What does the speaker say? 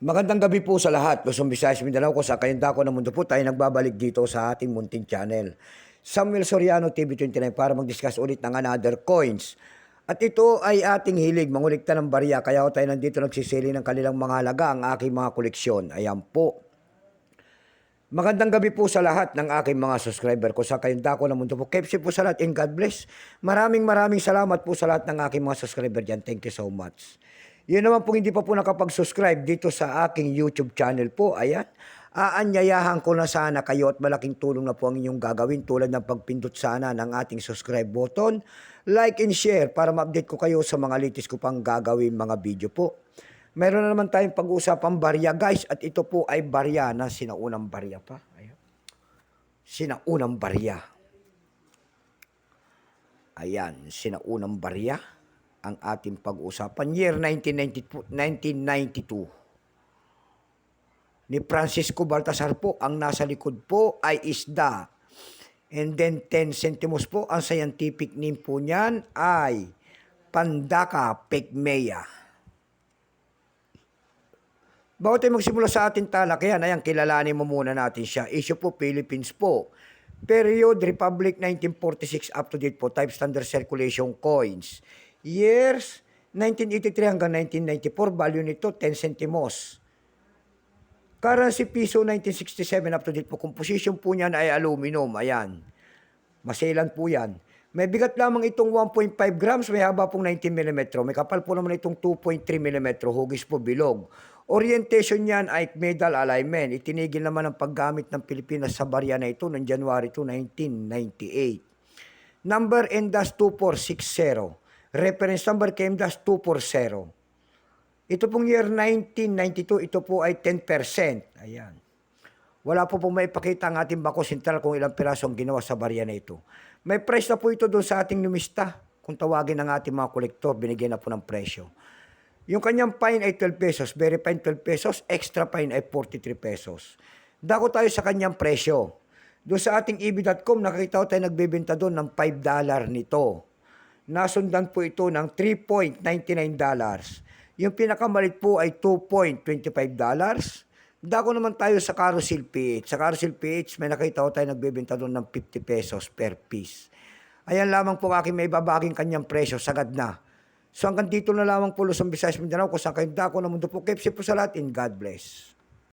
Magandang gabi po sa lahat. Luzon, Visayas, Mindanao ko sa kayong dako ng mundo po tayo nagbabalik dito sa ating munting channel. Samuel Soriano TV29 para mag-discuss ulit ng another coins. At ito ay ating hilig, mangulikta ng barya. Kaya tayo nandito nagsisili ng kanilang mga halaga ang aking mga koleksyon. Ayan po. Magandang gabi po sa lahat ng aking mga subscriber ko sa kayong dako ng mundo po. Kepsi po sa lahat and God bless. Maraming maraming salamat po sa lahat ng aking mga subscriber dyan. Thank you so much. Yun naman po hindi pa po nakapag-subscribe dito sa aking YouTube channel po. Ayan. Aanyayahan ko na sana kayo at malaking tulong na po ang inyong gagawin tulad ng pagpindot sana ng ating subscribe button, like and share para ma-update ko kayo sa mga latest ko pang gagawin mga video po. Meron na naman tayong pag-usapang barya guys at ito po ay barya na sinaunang barya pa. Ayan. Sinaunang barya. Ayan, sinaunang barya ang ating pag-usapan. Year 1992, 1992. Ni Francisco Baltasar po, ang nasa likod po ay isda. And then 10 centimos po, ang scientific name po niyan ay Pandaka pygmea. Bago tayo magsimula sa ating talakayan, ayan, kilalanin mo muna natin siya. Issue po, Philippines po. Period, Republic 1946 up to date po, type standard circulation coins. Years, 1983 hanggang 1994, value nito 10 centimos. Currency piso 1967 up to date po. Composition po niyan ay aluminum. Ayan. Maselan po yan. May bigat lamang itong 1.5 grams, may haba pong 19 mm. May kapal po naman itong 2.3 mm, hugis po bilog. Orientation niyan ay medal alignment. Itinigil naman ang paggamit ng Pilipinas sa barya na ito noong January 2, 1998. Number NDAS 2460. Reference number KMDAS 240. Ito pong year 1992, ito po ay 10%. Ayan. Wala po pong maipakita ang ating Bako Sentral kung ilang piraso ang ginawa sa barya na ito. May price na po ito doon sa ating numista. Kung tawagin ng ating mga kolektor, binigyan na po ng presyo. Yung kanyang fine ay 12 pesos, very fine 12 pesos, extra fine ay 43 pesos. Dako tayo sa kanyang presyo. Doon sa ating ebi.com, nakita ko tayo nagbebenta doon ng 5 dollar nito. Nasundan po ito ng 3.99 dollars. Yung pinakamalit po ay 2.25 dollars. Dako naman tayo sa Carousel PH. Sa Carousel PH, may nakita ko tayo nagbebenta doon ng 50 pesos per piece. Ayan lamang po aking may babaging kanyang presyo, sagad na. So hanggang dito na lamang po Luzon, Visayas, Mindanao, kung saan kayong dako ng mundo po. Keep po sa lahat and God bless.